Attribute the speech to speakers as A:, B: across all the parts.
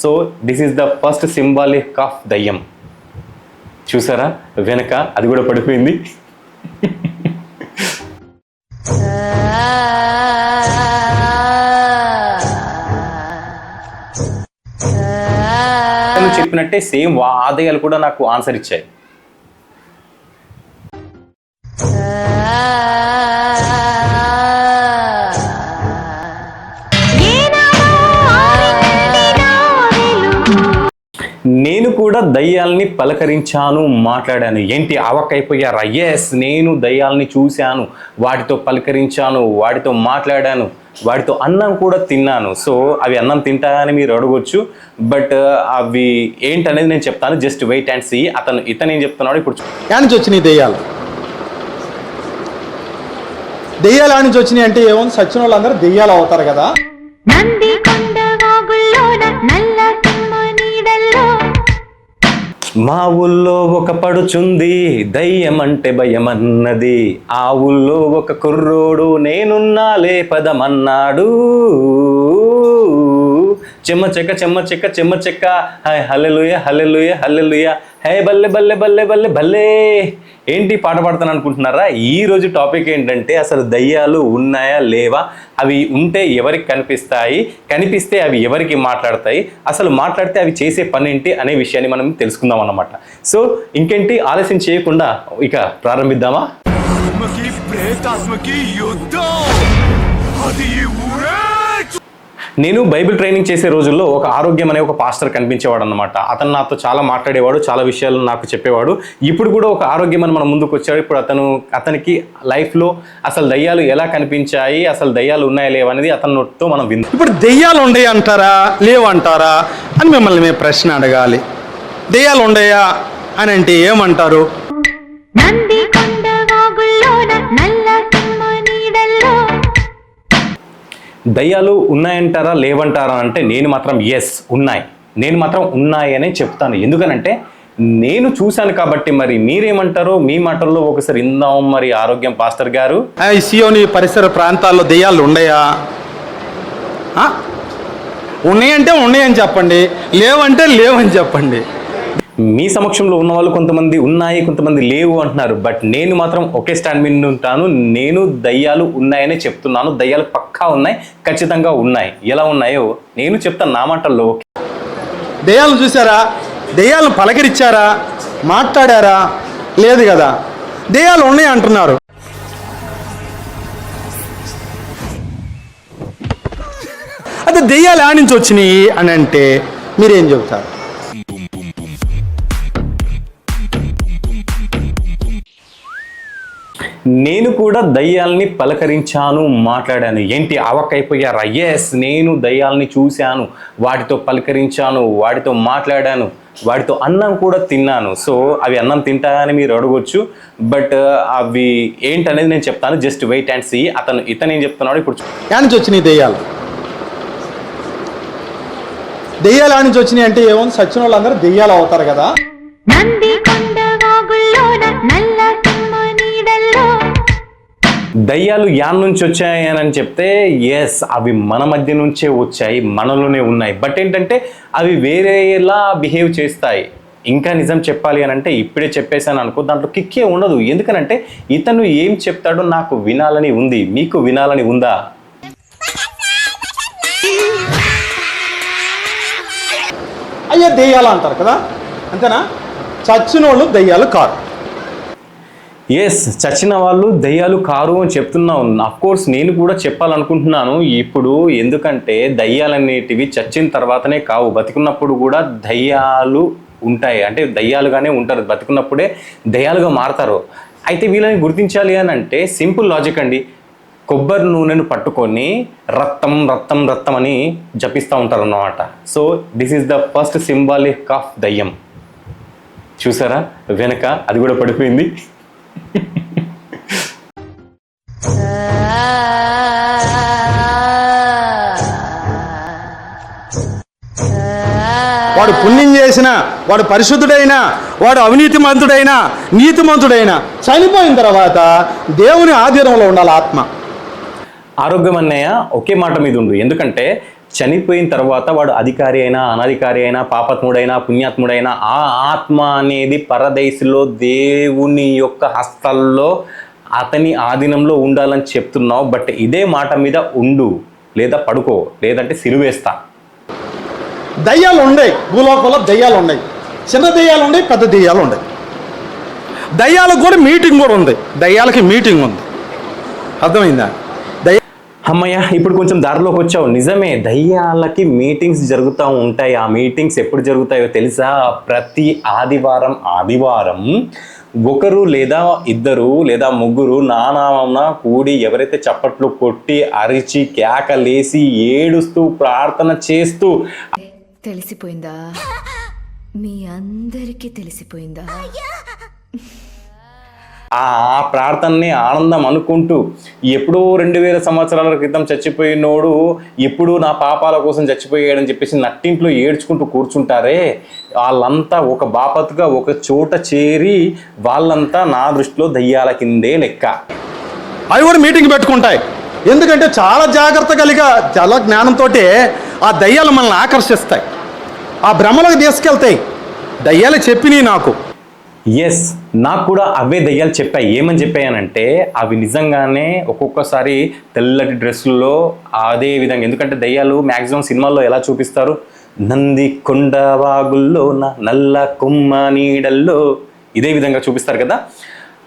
A: So this is the first symbolic of దయ్యం చూసారా? వెనక అది కూడా పడిపోయింది. చెప్పినట్టే సేమ్ ఆదాయాలు కూడా నాకు ఆన్సర్ ఇచ్చాయి. నేను కూడా దయ్యాల్ని పలకరించాను మాట్లాడాను. ఏంటి అవకైపోయారా ఎస్ నేను దయ్యాల్ని చూశాను. వాటితో పలకరించాను వాటితో మాట్లాడాను వాటితో అన్నం కూడా తిన్నాను. సో అవి అన్నం తింటాయని మీరు అడగొచ్చు బట్ అవి ఏంటనేది నేను చెప్తాను. జస్ట్ వెయిట్ అండ్ సీ అతను ఇతను ఏం చెప్తున్నాడు ఇప్పుడు
B: నుంచి వచ్చినాయి దెయ్యాలు? దెయ్యాలు నుంచి వచ్చినాయి అంటే ఏముంది సచిన వాళ్ళందరూ దెయ్యాలు అవుతారు కదా.
A: మా ఊళ్ళో ఒక పడుచుంది దయ్యం అంటే భయమన్నది. ఆ ఊళ్ళో ఒక కుర్రోడు నేనున్నా లేపదమన్నాడు చెమ్మ చెక్క చెమ్మ చెక్క చెమ్మ చెక్క. Hi hallelujah hallelujah hallelujah. Hey బల్లె బల్లె బల్లె బల్లె భల్లే ఏంటి పాట పాడతాను అనుకుంటున్నారా? ఈ రోజు టాపిక్ ఏంటంటే అసలు దయ్యాలు ఉన్నాయా లేవా? అవి ఉంటే ఎవరికి కనిపిస్తాయి? కనిపిస్తే అవి ఎవరికి మాట్లాడతాయి? అసలు మాట్లాడితే అవి చేసే పని ఏంటి అనే విషయాన్ని మనం తెలుసుకుందాం అన్నమాట. సో ఇంకేంటి? ఆలస్యం చేయకుండా ఇక ప్రారంభిద్దామా?
C: ప్రేతాత్మకి యుద్ధం. అది
A: నేను బైబిల్ ట్రైనింగ్ చేసే రోజుల్లో ఒక ఆరోగ్యం అనే ఒక పాస్టర్ కనిపించేవాడు అనమాట అతను నాతో చాలా మాట్లాడేవాడు చాలా విషయాలు నాకు చెప్పేవాడు. ఇప్పుడు కూడా ఒక ఆరోగ్యం అని మన ముందుకు వచ్చాడు. ఇప్పుడు అతను అతనికి లైఫ్లో అసలు దయ్యాలు ఎలా కనిపించాయి అసలు దయ్యాలు ఉన్నాయా లేవా అనేది అతనితో మనం విందాం.
B: ఇప్పుడు దెయ్యాలు ఉండయి అంటారా లేవు అంటారా అని మిమ్మల్ని మేము ప్రశ్న అడగాలి. దెయ్యాలు ఉండయా అని అంటే ఏమంటారు?
D: నంది
A: దయ్యాలు ఉన్నాయంటారా లేవంటారా అంటే నేను మాత్రం ఎస్ ఉన్నాయి. నేను మాత్రం ఉన్నాయనే చెప్తాను. ఎందుకనంటే నేను చూశాను కాబట్టి మరి మీరేమంటారో మీ మాటల్లో ఒకసారి ఇందాం మరి ఆరోగ్యం పాస్టర్ గారు.
B: ఈ సియోని పరిసర ప్రాంతాల్లో దెయ్యాలు ఉన్నాయా ఉన్నాయంటే ఉన్నాయని చెప్పండి లేవంటే లేవని చెప్పండి.
A: మీ సమక్షంలో ఉన్న వాళ్ళు కొంతమంది ఉన్నాయి కొంతమంది లేవు అంటున్నారు. బట్ నేను మాత్రం ఒకే స్టాండ్ మీద ఉంటాను. నేను దయ్యాలు ఉన్నాయని చెప్తున్నాను. దయ్యాలు పక్కా ఉన్నాయి ఖచ్చితంగా ఉన్నాయి. ఎలా ఉన్నాయో నేను చెప్తాను నా మాటల్లో
B: దెయ్యాలను చూసారా దయ్యాలను పలకరించారా? మాట్లాడారా? లేదు కదా. దయ్యాలు ఉన్నాయి అంటున్నారు. అదే దెయ్యాలు ఆడించి నుంచి వచ్చినాయి అని అంటే మీరేం చెబుతారు?
A: నేను కూడా దయ్యాల్ని పలకరించాను మాట్లాడాను. ఏంటి? అవకైపోయారా ఎస్ నేను దయ్యాల్ని చూశాను. వాటితో పలకరించాను వాటితో మాట్లాడాను వాటితో అన్నం కూడా తిన్నాను. సో అవి అన్నం తింటాయని మీరు అడగొచ్చు. బట్ అవి ఏంటనేది నేను చెప్తాను. జస్ట్ వెయిట్ అండ్ సీ అతను ఇతను ఏం చెప్తున్నాడు ఇప్పుడు
B: నుంచి వచ్చినాయి దెయ్యాలు? దెయ్యాలు ఆ నుంచి వచ్చినాయి అంటే ఏముంది సచిన వాళ్ళందరూ దెయ్యాలు అవుతారు కదా.
A: దయ్యాలు యాన్ నుంచి వచ్చాయని చెప్తే ఎస్ అవి మన మధ్య నుంచే వచ్చాయి మనలోనే ఉన్నాయి. బట్ ఏంటంటే అవి వేరేలా బిహేవ్ చేస్తాయి. ఇంకా నిజం చెప్పాలి అని అంటే ఇప్పుడే చెప్పేశాను అనుకో దాంట్లో కిక్కే ఉండదు. ఎందుకనంటే ఇతను ఏం చెప్తాడో నాకు వినాలని ఉంది. మీకు వినాలని ఉందా?
B: అయ్యా దెయ్యాలు అంటారు కదా? అంతేనా? చచ్చినోళ్ళు దెయ్యాలు కారు.
A: ఎస్ చచ్చిన వాళ్ళు దయ్యాలు కారు అని చెప్తున్నావు కోర్స్ నేను కూడా చెప్పాలనుకుంటున్నాను. ఇప్పుడు ఎందుకంటే దయ్యాలనేటివి చచ్చిన తర్వాతనే కావు. బతికున్నప్పుడు కూడా దయ్యాలు ఉంటాయి. అంటే దయ్యాలుగానే ఉంటారు. బతికున్నప్పుడే దయ్యాలుగా మారతారు. అయితే వీళ్ళని గుర్తించాలి అని అంటే సింపుల్ లాజిక్ అండి. కొబ్బరి నూనెను పట్టుకొని రక్తం రక్తం రక్తం అని జపిస్తూ ఉంటారు అన్నమాట so this is the first symbolic of దయ్యం. చూసారా? వెనక అది కూడా పడిపోయింది.
B: వాడు పుణ్యం చేసినా వాడు పరిశుద్ధుడైనా వాడు అవినీతిమంతుడైనా నీతిమంతుడైనా చనిపోయిన తర్వాత దేవుని ఆధీనంలో ఉండాలి ఆత్మ.
A: ఆరోగ్యం అన్నయ్య ఒకే మాట మీద ఉండు. ఎందుకంటే చనిపోయిన తర్వాత వాడు అధికారి అయినా అనధికారి అయినా పాపత్ముడైనా పుణ్యాత్ముడైనా ఆ ఆత్మ అనేది పరదేశిలో దేవుని యొక్క హస్తల్లో అతని ఆధీనంలో ఉండాలని చెప్తున్నావు. బట్ ఇదే మాట మీద ఉండు లేదా పడుకో లేదంటే సిలువేస్తా
B: దయ్యాలు ఉన్నాయి భూలోకంలో దయ్యాలు ఉన్నాయి చిన్న దయ్యాలు ఉన్నాయి పెద్ద దయ్యాలు ఉన్నాయి దయ్యాలకు కూడా మీటింగ్ కూడా ఉంది. దయ్యాలకి మీటింగ్ ఉంది. అర్థమైందా?
A: అమ్మయ్య ఇప్పుడు కొంచెం దారిలోకి వచ్చావు. నిజమే దయ్యాలకి మీటింగ్స్ జరుగుతూ ఉంటాయి. ఆ మీటింగ్స్ ఎప్పుడు జరుగుతాయో తెలుసా? ప్రతి ఆదివారం ఆదివారం ఒకరు లేదా ఇద్దరు లేదా ముగ్గురు నానామన కూడి ఎవరైతే చప్పట్లు కొట్టి అరిచి కేకలేసి ఏడుస్తూ ప్రార్థన చేస్తూ
E: తెలిసిపోయిందా? మీ అందరికీ తెలిసిపోయిందా?
A: ఆ ప్రార్థనని ఆనందం అనుకుంటూ ఎప్పుడూ రెండు వేల సంవత్సరాల క్రితం చచ్చిపోయినోడు ఎప్పుడు నా పాపాల కోసం చచ్చిపోయాడని చెప్పేసి నట్టింట్లో ఏడ్చుకుంటూ కూర్చుంటారే. వాళ్ళంతా ఒక బాపత్గా ఒక చోట చేరి వాళ్ళంతా నా దృష్టిలో దయ్యాల కిందే లెక్క.
B: అవి కూడా మీటింగ్ పెట్టుకుంటాయి. ఎందుకంటే చాలా జాగ్రత్త కలిగా చాలా జ్ఞానంతో ఆ దయ్యాలు మనల్ని ఆకర్షిస్తాయి. ఆ భ్రమలకు తీసుకెళ్తాయి. దయ్యాలు చెప్పినాయి నాకు.
A: ఎస్ నాకు కూడా అవే దయ్యాలు చెప్పాయి. ఏమని చెప్పాయనంటే అవి నిజంగానే ఒక్కొక్కసారి తెల్లటి డ్రెస్సుల్లో అదే విధంగా ఎందుకంటే దయ్యాలు మ్యాక్సిమం సినిమాల్లో ఎలా చూపిస్తారు? నంది కొండ వాగుల్లో నల్ల కొమ్మ నీడల్లో. ఇదే విధంగా చూపిస్తారు కదా?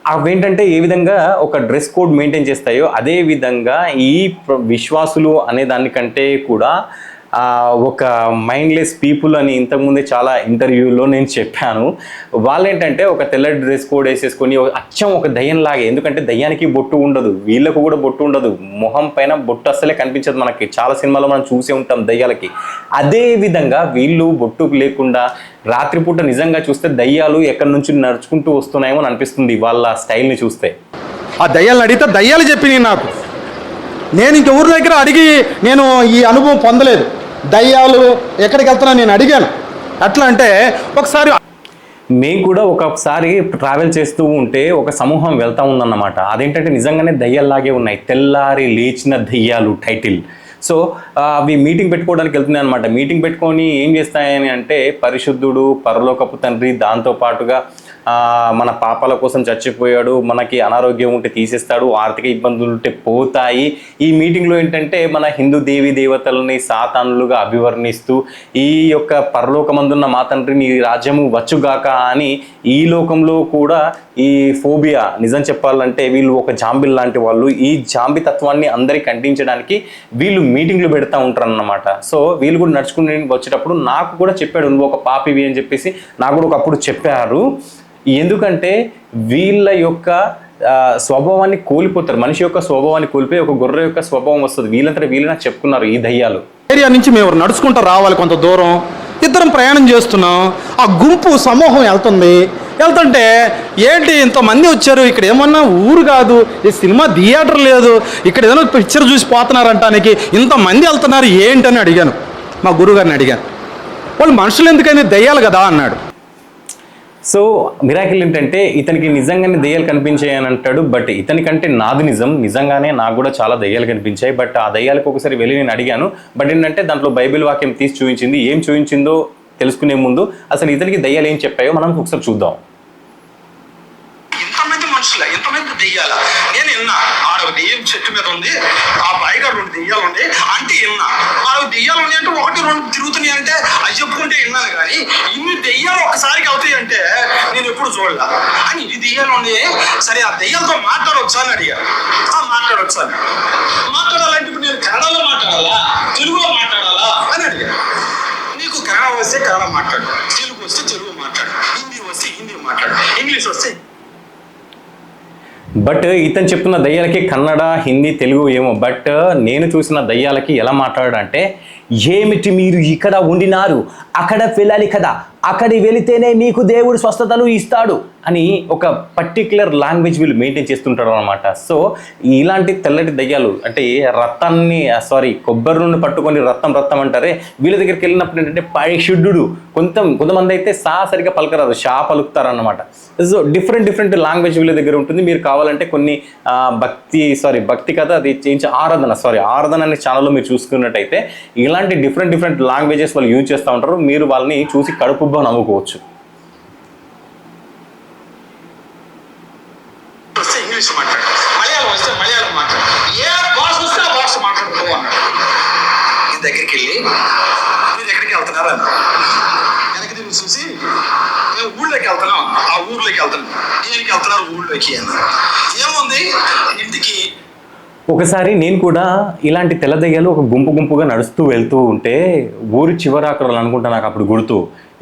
A: అవేంటంటే ఏ విధంగా ఒక డ్రెస్ కోడ్ మెయింటైన్ చేస్తాయో అదే విధంగా ఈ ప్ర- విశ్వాసులు అనే దానికంటే కూడా ఒక మైండ్లెస్ పీపుల్ అని ఇంతకుముందే చాలా ఇంటర్వ్యూలో నేను చెప్పాను. వాళ్ళు ఏంటంటే ఒక తెల్ల డ్రెస్ కోడ్ వేసేసుకొని అచ్చం ఒక దయ్యంలాగే ఎందుకంటే దయ్యానికి బొట్టు ఉండదు వీళ్ళకు కూడా బొట్టు ఉండదు మొహం పైన బొట్టు అస్సలే కనిపించదు మనకి. చాలా సినిమాలో మనం చూసే ఉంటాం దయ్యాలకి. అదే విధంగా వీళ్ళు బొట్టు లేకుండా రాత్రిపూట నిజంగా చూస్తే దయ్యాలు ఎక్కడి నుంచి నడుచుకుంటూ వస్తున్నాయేమో అని అనిపిస్తుంది వాళ్ళ స్టైల్ని చూస్తే.
B: ఆ దయ్యాలను అడిగితే దయ్యాలు చెప్పినాయి నాకు. నేను ఇంక ఊరి దగ్గర అడిగి నేను ఈ అనుభవం పొందలేదు. దయ్యాలు ఎక్కడికి వెళ్తున్నా నేను అడిగాను. అట్లా అంటే ఒకసారి
A: మేము కూడా ఒకసారి ట్రావెల్ చేస్తూ ఉంటే ఒక సమూహం వెళ్తా ఉందన్నమాట. అదేంటంటే నిజంగానే దయ్యాల్లాగే ఉన్నాయి. తెల్లారి లేచిన దయ్యాలు టైటిల్ సో అవి మీటింగ్ పెట్టుకోవడానికి వెళ్తున్నాయి అనమాట మీటింగ్ పెట్టుకొని ఏం చేస్తాయని అంటే పరిశుద్ధుడు పరలోకపు తండ్రి దాంతో పాటుగా మన పాపాల కోసం చచ్చిపోయాడు మనకి అనారోగ్యం ఉంటే తీసేస్తాడు ఆర్థిక ఇబ్బందులు ఉంటే పోతాయి. ఈ మీటింగ్లో ఏంటంటే మన హిందూ దేవి దేవతలని సాతానులుగా అభివర్ణిస్తూ ఈ యొక్క పరలోకమందున్న మా తండ్రి నీ రాజ్యము వచ్చుగాక అని ఈ లోకంలో కూడా ఈ ఫోబియా నిజం చెప్పాలంటే వీళ్ళు ఒక జాంబిల్ లాంటి వాళ్ళు ఈ జాంబి తత్వాన్ని అందరికి అంటించడానికి వీళ్ళు మీటింగ్లు పెడతా ఉంటారు అన్నమాట సో వీళ్ళు కూడా నడుచుకుని వచ్చేటప్పుడు నాకు కూడా చెప్పాడు నువ్వు ఒక పాపివి అని చెప్పేసి నాకు కూడా ఒకప్పుడు చెప్పారు. ఎందుకంటే వీళ్ళ యొక్క స్వభావాన్ని కోల్పోతారు. మనిషి యొక్క స్వభావాన్ని కోల్పోయి ఒక గొర్రె యొక్క స్వభావం వస్తుంది. వీళ్ళంతా వీళ్ళు నాకు చెప్పుకున్నారు ఈ దయ్యాలు.
B: ఏరియా నుంచి మేము నడుచుకుంటూ రావాలి కొంత దూరం. ఇద్దరం ప్రయాణం చేస్తున్నాం. ఆ గుంపు సమూహం వెళ్తుంది. వెళ్తుంటే ఏంటి ఇంతమంది వచ్చారు? ఇక్కడ ఏమన్నా ఊరు కాదు. ఈ సినిమా థియేటర్ లేదు. ఇక్కడ ఏదైనా పిక్చర్ చూసి పోతున్నారంటానికి ఇంతమంది వెళ్తున్నారు ఏంటని అడిగాను. మా గురుగారిని అడిగాను. వాళ్ళు మనుషులు ఎందుకని దయ్యాలు కదా అన్నాడు.
A: సో మిరాకిల్ ఏంటంటే ఇతనికి నిజంగానే దయ్యాలు కనిపించాయి అని అంటాడు బట్ ఇతనికంటే నాది నిజం. నిజంగానే నాకు కూడా చాలా దయ్యాలు కనిపించాయి బట్ ఆ దయ్యాలకు ఒకసారి వెళ్ళి నేను అడిగాను. బట్ ఏంటంటే దాంట్లో బైబిల్ వాక్యం తీసి చూపించింది. ఏం చూపించిందో తెలుసుకునే ముందు అసలు ఇతనికి దయ్యాలు ఏం చెప్పాయో మనం ఒకసారి చూద్దాం.
F: ఎంతమంది మనుషుల? ఎంతమంది దెయ్యాల? నేను విన్నా ఒక దెయ్యం చెట్టు మీద ఉంది? ఆ పైగా రెండు దెయ్యాలు ఉండే అంటే విన్నా ఆడ దెయ్యాలు ఉన్నాయి అంటే ఒకటి రెండు తిరుగుతున్నాయి అంటే అది చెప్పుకుంటే విన్నాను కానీ ఇన్ని దెయ్యాలు ఒకసారికి అవుతాయి అంటే నేను ఎప్పుడు చూడలే. అని ఇన్ని దెయ్యాలు ఉన్నాయి. సరే ఆ దెయ్యాలతో మాట్లాడొచ్చా అని అడిగారు ఆ మాట్లాడు ఒకసారి. మాట్లాడాలంటే ఇప్పుడు నేను కన్నడలో మాట్లాడాలా? తెలుగులో మాట్లాడాలా? అని అడిగాను నీకు కన్నడ వస్తే కన్నడ మాట్లాడు. తెలుగు
A: బట్ ఇతను చెప్తున్న దయ్యాలకి కన్నడ హిందీ తెలుగు ఏమో. బట్ నేను చూసిన దయ్యాలకి ఎలా మాట్లాడాడంటే ఏమిటి మీరు ఇక్కడ ఉండినారు? అక్కడ వెళ్ళాలి కదా. అక్కడి వెళితేనే మీకు దేవుడు స్వస్థతలు ఇస్తాడు అని ఒక పర్టిక్యులర్ లాంగ్వేజ్ వీళ్ళు మెయింటైన్ చేస్తుంటారు అనమాట సో ఇలాంటి తెల్లటి దయ్యాలు అంటే రక్తాన్ని సారీ కొబ్బరి నుండి పట్టుకొని రక్తం రక్తం అంటారే వీళ్ళ దగ్గరికి వెళ్ళినప్పుడు ఏంటంటే పరిశుద్ధుడు. కొంత కొంతమంది అయితే సా సరిగా పలకరాదు షా పలుకుతారనమాట సో డిఫరెంట్ డిఫరెంట్ లాంగ్వేజ్ వీళ్ళ దగ్గర ఉంటుంది. మీరు కావాలంటే కొన్ని భక్తి సారీ భక్తి కథ అది చేయించి ఆరాధన సారీ ఆరాధన అనే ఛానల్లో మీరు చూసుకున్నట్టయితే ఇలాంటి డిఫరెంట్ డిఫరెంట్ లాంగ్వేజెస్ వాళ్ళు యూజ్ చేస్తూ ఉంటారు. మీరు వాళ్ళని చూసి కడుపు నవ్వుకోవచ్చు
F: వస్తే ఇంగ్లీష్ మాట్లాడు మలయాళం వస్తే మలయాళం మాట్లాడు ఏ భాష వస్తే ఆ భాష మాట్లాడుకో అన్నాడు నీ దగ్గరికి వెళ్ళి మీరు ఎక్కడికి వెళ్తున్నారు? అన్న వెనక తిరిగి చూసి మేము ఊళ్ళోకి వెళ్తున్నాం. ఆ ఊర్లోకి వెళ్తున్నాం. దేనికి వెళ్తున్నారు ఊళ్ళోకి ఏముంది? ఇంటికి
A: ఒకసారి నేను కూడా ఇలాంటి తెల్ల దయ్యాలు ఒక గుంపు గుంపుగా నడుస్తూ వెళ్తూ ఉంటే ఊరి చివరాకరాలు అనుకుంటా నాకు అప్పుడు గుర్తు.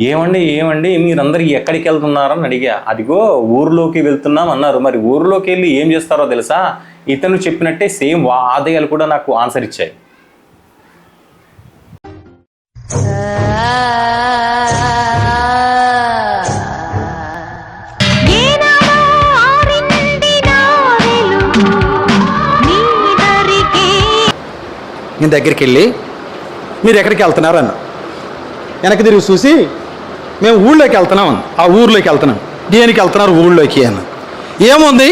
A: ఏమండి ఏమండి మీరందరికీ ఎక్కడికి వెళ్తున్నారని అడిగా. అదిగో ఊర్లోకి వెళ్తున్నాం అన్నారు. మరి ఊర్లోకి వెళ్ళి ఏం చేస్తారో తెలుసా? ఇతను చెప్పినట్టే సేమ్ ఆ కూడా నాకు ఆన్సర్ ఇచ్చాయి.
B: నేను దగ్గరికి వెళ్ళి మీరు ఎక్కడికి వెళ్తున్నారు అన్న వెనక్కి తిరిగి చూసి మేము ఊళ్ళోకి వెళ్తున్నాం ఆ ఊర్లోకి వెళ్తున్నాం. దేనికి వెళ్తున్నారు? ఊళ్ళోకి అని ఏముంది?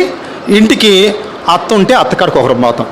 B: ఇంటికి అత్త ఉంటే అత్తకాడికి ఒకరు పోతాం.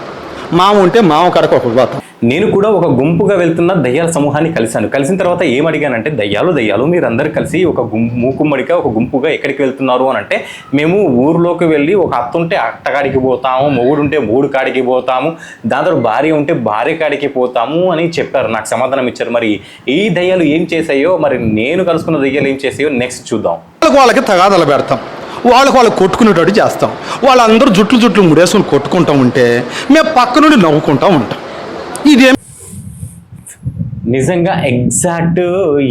B: మామ ఉంటే మామ కాడకు ఒకరు పోతాం
A: నేను కూడా ఒక గుంపుగా వెళ్తున్న దయ్యాల సమూహాన్ని కలిశాను. కలిసిన తర్వాత ఏం అడిగానంటే దయ్యాలు దయ్యాలు మీరందరూ కలిసి ఒక మూకుమ్మడిగా ఒక గుంపుగా ఎక్కడికి వెళ్తున్నారు? అని అంటే మేము ఊర్లోకి వెళ్ళి ఒక అత్త ఉంటే అత్తకాడికి పోతాము మొగుడు ఉంటే మూడు కాడికి పోతాము దాని తర్వాత భార్య ఉంటే భార్య కాడికి పోతాము అని చెప్పారు. నాకు సమాధానం ఇచ్చారు. మరి ఈ దయ్యాలు ఏం చేసాయో మరి నేను కలుసుకున్న దయ్యాలు ఏం చేసాయో నెక్స్ట్ చూద్దాం.
B: వాళ్ళకి తగాదలు పెడతాం. వాళ్ళకి వాళ్ళు కొట్టుకునేటట్టు చేస్తాం. వాళ్ళందరూ జుట్లు జుట్లు ముడేసుకుని కొట్టుకుంటూ ఉంటే మేము పక్క నుండి నవ్వుకుంటూ ఉంటాం. ఇదేం
A: నిజంగా ఎగ్జాక్ట్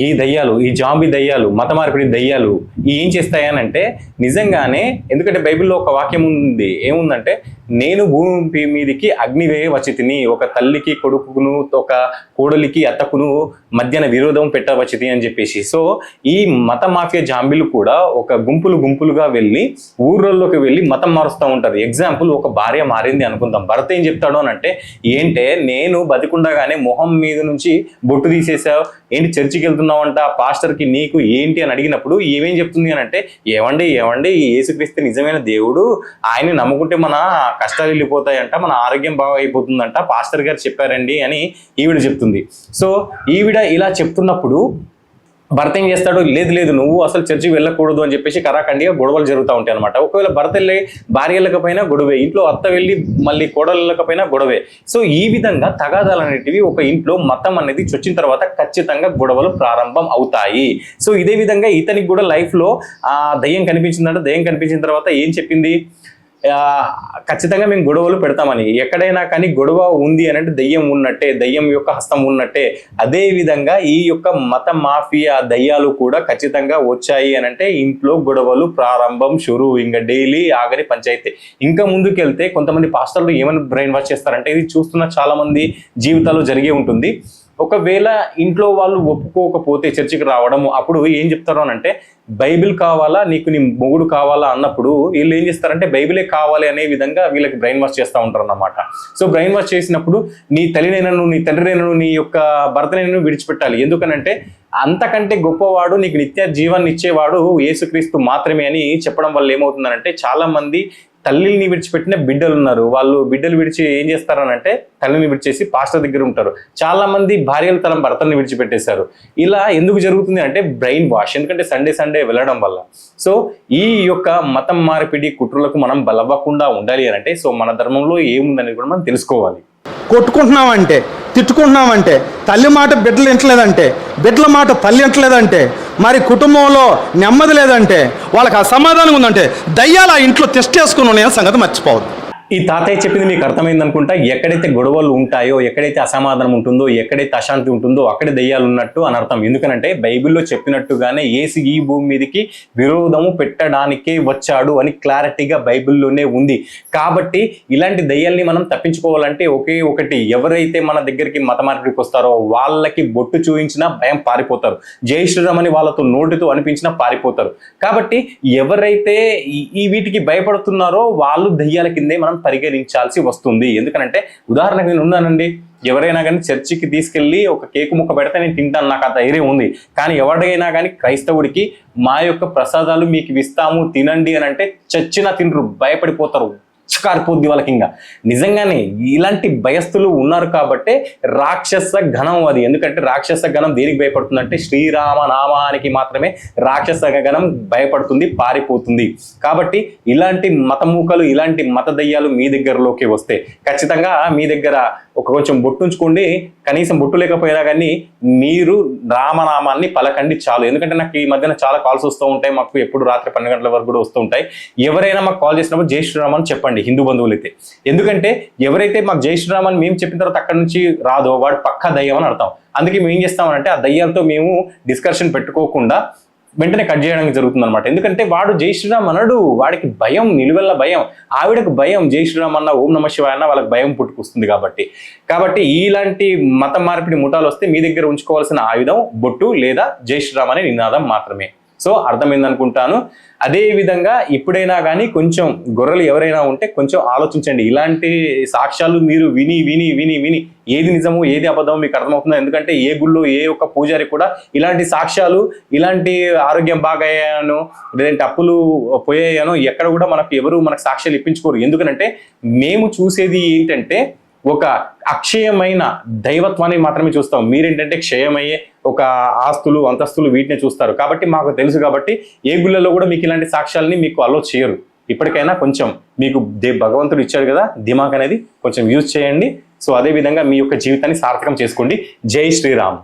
A: ఈ దయ్యాలు ఈ జాంబీ దయ్యాలు మత మార్పిడి దయ్యాలు ఏం చేస్తాయనంటే నిజంగానే ఎందుకంటే బైబిల్లో ఒక వాక్యం ఉంది. ఏముందంటే నేను భూమి మీదికి అగ్నివే వచ్చితిని ఒక తల్లికి కొడుకును ఒక కోడలికి అత్తకును మధ్యన విరోధం పెట్టవచ్చితి అని చెప్పేసి. సో ఈ మత మాఫియా జాంబీలు కూడా ఒక గుంపులు గుంపులుగా వెళ్ళి ఊర్లలోకి వెళ్ళి మతం మారుస్తూ ఉంటారు ఎగ్జాంపుల్ ఒక భార్య మారింది అనుకుందాం. భర్త ఏం చెప్తాడు అని అంటే ఏంటే నేను బతికుండగానే మొహం మీద నుంచి బొట్టు తీసేసావు ఏంటి చర్చికి వెళ్తున్నావంట? ఆ పాస్టర్కి నీకు ఏంటి అని అడిగినప్పుడు ఏమేం చెప్తుంది అని అంటే ఏమండి ఏమండి ఏసుక్రీస్తు యేసుక్రీస్తు నిజమైన దేవుడు. ఆయన్ని నమ్ముకుంటే మన కష్టాలు వెళ్ళిపోతాయంట మన ఆరోగ్యం బాగా అయిపోతుందంట పాస్టర్ గారు చెప్పారండి అని ఈవిడ చెప్తుంది. సో ఈవిడ ఇలా చెప్తున్నప్పుడు భర్త ఏం చేస్తాడు? లేదు లేదు నువ్వు అసలు చర్చికి వెళ్ళకూడదు అని చెప్పేసి కరాఖండిగా గొడవలు జరుగుతూ ఉంటాయి అనమాట ఒకవేళ భర్త వెళ్ళి భార్య వెళ్ళకపోయినా గొడవే ఇంట్లో అత్త వెళ్ళి మళ్ళీ కోడలు వెళ్ళకపోయినా గొడవే. సో ఈ విధంగా తగాదాలు అనేటివి ఒక ఇంట్లో మతం అనేది చొచ్చిన తర్వాత ఖచ్చితంగా గొడవలు ప్రారంభం అవుతాయి. సో ఇదే విధంగా ఇతనికి కూడా లైఫ్లో ఆ దయ్యం కనిపించిందంటే దయ్యం కనిపించిన తర్వాత ఏం చెప్పింది? ఖచ్చితంగా మేము గొడవలు పెడతామని. ఎక్కడైనా కానీ గొడవ ఉంది అని అంటే దయ్యం ఉన్నట్టే దయ్యం యొక్క హస్తం ఉన్నట్టే. అదే విధంగా ఈ యొక్క మత మాఫియా దయ్యాలు కూడా ఖచ్చితంగా వచ్చాయి అని అంటే ఇంట్లో గొడవలు ప్రారంభం షురు ఇంకా డైలీ ఆగని పంచాయతీ. ఇంకా ముందుకెళ్తే కొంతమంది పాస్టర్లు ఏమని బ్రెయిన్ వాష్ చేస్తారంటే ఇది చూస్తున్న చాలా మంది జీవితాల్లో జరిగే ఉంటుంది. ఒకవేళ ఇంట్లో వాళ్ళు ఒప్పుకోకపోతే చర్చికి రావడము అప్పుడు ఏం చెప్తారు అని అంటే బైబిల్ కావాలా నీకు నీ మొగుడు కావాలా అన్నప్పుడు వీళ్ళు ఏం చేస్తారంటే బైబిలే కావాలి అనే విధంగా వీళ్ళకి బ్రెయిన్ వాష్ చేస్తూ ఉంటారు అన్నమాట సో బ్రెయిన్ వాష్ చేసినప్పుడు నీ తల్లినైనను నీ తండ్రినైనను నీ యొక్క భర్తనైనను విడిచిపెట్టాలి. ఎందుకనంటే అంతకంటే గొప్పవాడు నీకు నిత్య జీవాన్ని ఇచ్చేవాడు యేసుక్రీస్తు మాత్రమే అని చెప్పడం వల్ల ఏమవుతుందనంటే చాలామంది తల్లిని విడిచిపెట్టిన బిడ్డలు ఉన్నారు. వాళ్ళు బిడ్డలు విడిచి ఏం చేస్తారనంటే తల్లిని విడిచేసి పాస్టర్ దగ్గర ఉంటారు. చాలా మంది భార్యలు తన భర్తని విడిచిపెట్టేశారు. ఇలా ఎందుకు జరుగుతుంది అంటే బ్రెయిన్ వాష్ ఎందుకంటే సండే సండే వెళ్ళడం వల్ల. సో ఈ యొక్క మతం మార్పిడి కుట్రలకు మనం బలవ్వకుండా ఉండాలి అని అంటే సో మన ధర్మంలో ఏముందనేది కూడా మనం తెలుసుకోవాలి.
B: కొట్టుకుంటున్నామంటే తిట్టుకుంటున్నామంటే తల్లి మాట బిడ్డలు ఇంటలేదంటే బిడ్డల మాట తల్లి ఇంటలేదంటే మరి కుటుంబంలో నెమ్మది లేదంటే వాళ్ళకి అసమాధానం ఉందంటే దయ్యాలు ఆ ఇంట్లో టెస్ట్ చేసుకుని ఉన్నాయని సంగతి మర్చిపోవద్దు.
A: ఈ తాతయ్య చెప్పింది మీకు అర్థమైంది అనుకుంటా. ఎక్కడైతే గొడవలు ఉంటాయో ఎక్కడైతే అసమాధానం ఉంటుందో ఎక్కడైతే అశాంతి ఉంటుందో అక్కడే దయ్యాలు ఉన్నట్టు అని అర్థం. ఎందుకనంటే బైబిల్లో చెప్పినట్టుగానే ఏసు ఈ భూమి మీదకి విరోధము పెట్టడానికే వచ్చాడు అని క్లారిటీగా బైబిల్లోనే ఉంది. కాబట్టి ఇలాంటి దయ్యాల్ని మనం తప్పించుకోవాలంటే ఒకే ఒకటి ఎవరైతే మన దగ్గరికి మత మార్పిడికి వస్తారో వాళ్ళకి బొట్టు చూపించినా భయం పారిపోతారు. జై శ్రీరామ్ అని వాళ్ళతో నోటితో అనిపించినా పారిపోతారు. కాబట్టి ఎవరైతే ఈ- ఈ వీటికి భయపడుతున్నారో వాళ్ళు దయ్యాల కిందే మనం పరిగణించాల్సి వస్తుంది. ఎందుకనంటే ఉదాహరణకు నేను ఉన్నానండి. ఎవరైనా కానీ చర్చికి తీసుకెళ్ళి ఒక కేకు ముక్క పెడితే నేను తింటాను నాకు ఆ ధైర్యం ఉంది. కానీ ఎవరికైనా కానీ క్రైస్తవుడికి మా యొక్క ప్రసాదాలు మీకు ఇస్తాము తినండి అని అంటే చచ్చినా తిండ్రు భయపడిపోతారు. కారిపోద్ది వాళ్ళకి ఇంకా. నిజంగానే ఇలాంటి భయస్థులు ఉన్నారు కాబట్టే రాక్షస గణం అది. ఎందుకంటే రాక్షస గణం దేనికి భయపడుతుందంటే శ్రీరామ నామానికి మాత్రమే రాక్షస గణం భయపడుతుంది పారిపోతుంది. కాబట్టి ఇలాంటి మతమూకలు ఇలాంటి మత దయ్యాలు మీ దగ్గరలోకి వస్తే ఖచ్చితంగా మీ దగ్గర ఒక కొంచెం బొట్టుంచుకోండి కనీసం బొట్టు లేకపోయినా కానీ మీరు రామనామాన్ని పలకండి చాలు. ఎందుకంటే నాకు ఈ మధ్యన చాలా కాల్స్ వస్తూ ఉంటాయి. మాకు ఎప్పుడు రాత్రి పన్నెండు గంటల వరకు కూడా వస్తూ ఉంటాయి. ఎవరైనా మాకు కాల్ చేసినప్పుడు జై శ్రీరామ్ అని చెప్పండి హిందూ బంధువులు అయితే ఎందుకంటే ఎవరైతే మాకు జై శ్రీరామ్ అని మేము చెప్పిన తర్వాత అక్కడ నుంచి రాదో వాడు పక్కా దయ్యం అని అర్థం. అందుకే మేము ఏం చేస్తామంటే ఆ దయ్యాలతో మేము డిస్కషన్ పెట్టుకోకుండా వెంటనే కట్ చేయడానికి జరుగుతుంది అనమాట ఎందుకంటే వాడు జై శ్రీరామ్ అనడు వాడికి భయం నిలువెల్ల భయం. ఆవిడకు భయం జై శ్రీరామ్ అన్న ఓం నమ శివాయ అన్న వాళ్ళకి భయం పుట్టుకొస్తుంది కాబట్టి. కాబట్టి ఇలాంటి మత మార్పిడి ముఠాలు వస్తే మీ దగ్గర ఉంచుకోవాల్సిన ఆయుధం బొట్టు లేదా జై శ్రీరామ్ అనే నినాదం మాత్రమే. సో అర్థమైంది అనుకుంటాను అదే విధంగా ఇప్పుడైనా కానీ కొంచెం గొర్రెలు ఎవరైనా ఉంటే కొంచెం ఆలోచించండి. ఇలాంటి సాక్ష్యాలు మీరు విని విని విని విని ఏది నిజమో ఏది అబద్ధమో మీకు అర్థమవుతుందో? ఎందుకంటే ఏ గుళ్ళో ఏ ఒక్క పూజారి కూడా ఇలాంటి సాక్ష్యాలు ఇలాంటి ఆరోగ్యం బాగయ్యాను లేదంటే అప్పులు పోయాయనో ఎక్కడ కూడా మనకు ఎవరు మనకు సాక్ష్యాలు ఇప్పించుకోరు. ఎందుకంటే మేము చూసేది ఏంటంటే ఒక అక్షయమైన దైవత్వాన్ని మాత్రమే చూస్తాం. మీరేంటంటే క్షయమయ్యే ఒక ఆస్తులు అంతస్తులు వీటిని చూస్తారు. కాబట్టి మాకు తెలుసు కాబట్టి ఏ గుళ్ళలో కూడా మీకు ఇలాంటి సాక్ష్యాలని మీకు అలో చేయరు. ఇప్పటికైనా కొంచెం మీకు దే భగవంతుడు ఇచ్చాడు కదా దిమాగ్ అనేది కొంచెం యూజ్ చేయండి. సో అదే విధంగా మీ యొక్క జీవితాన్ని సార్థకం చేసుకోండి. జై శ్రీరామ్.